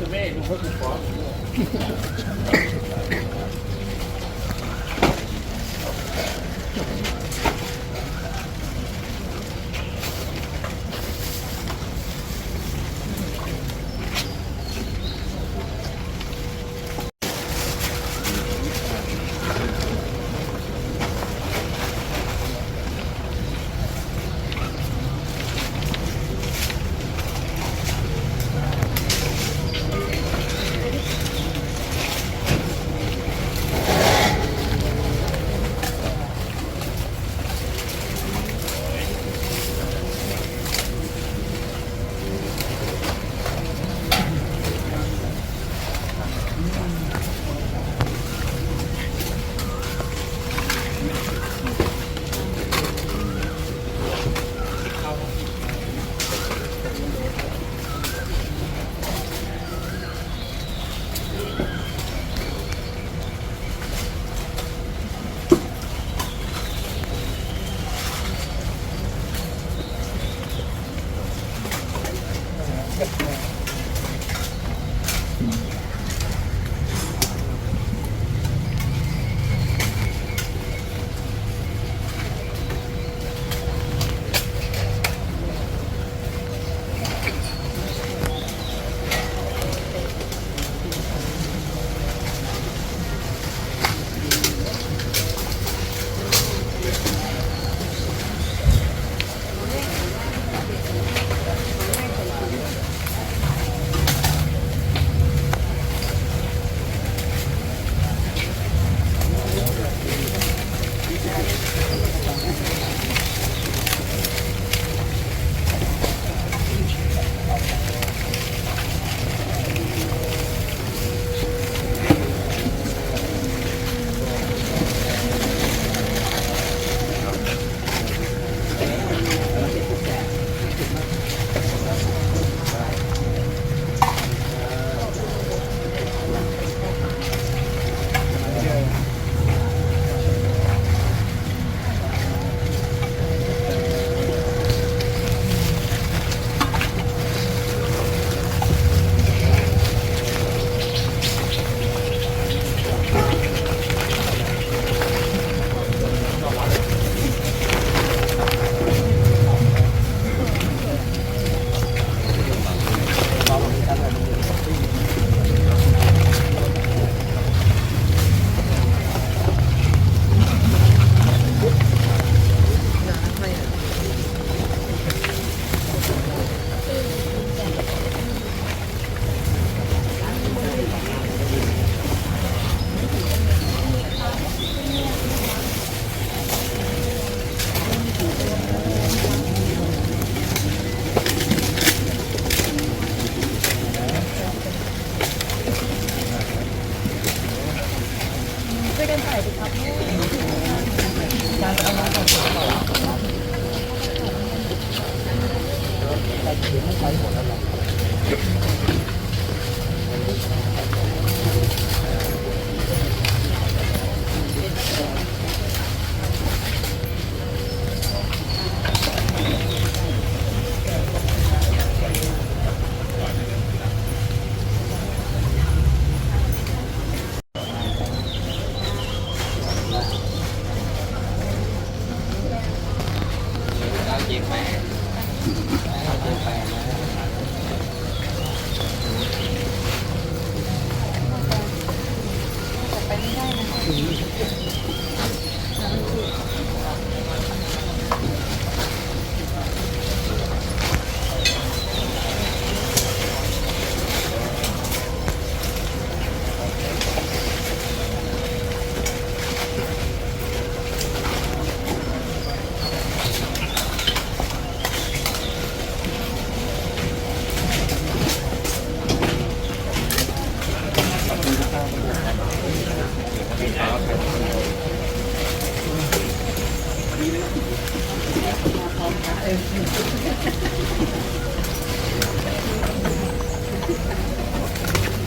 ตวิมุตโต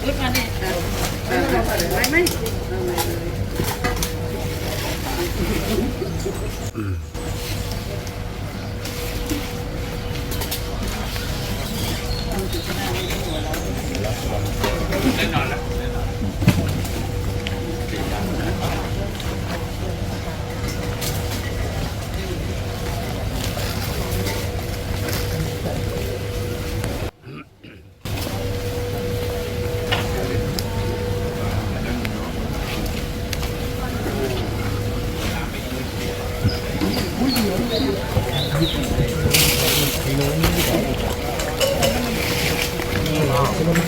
lúc ăn đi. Mai mai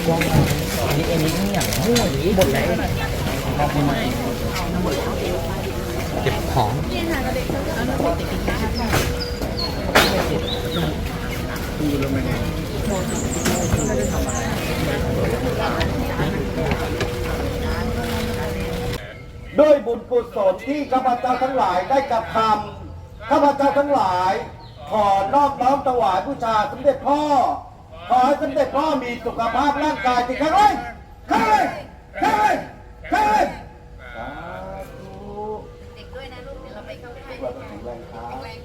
ทีหะวันตุเตงมีโมเทียบเป็นระยะครับน้ำแคบน้ำแคบอันนี้ทียมมาร่วมกันเดี๋ยวพี่เมฆถูกพี่เมฆถูกเของไหมด้วยบุญกุศลที่ข้าพเจ้าทั้งหลายได้กระทำข้าพเจ้าทั้งหลาย ขอนอบน้อมถวายบูชาสมเด็จพ่อ ขอให้สมเด็จพ่อมีสุขภาพร่างกายที่แข็งแรงแข็งแรงแข็งแรงแข็งแรงสาธุเด็กด้วยนะลูกเดี๋ยวเราไปเข้าค่ายแข็งแรงครับ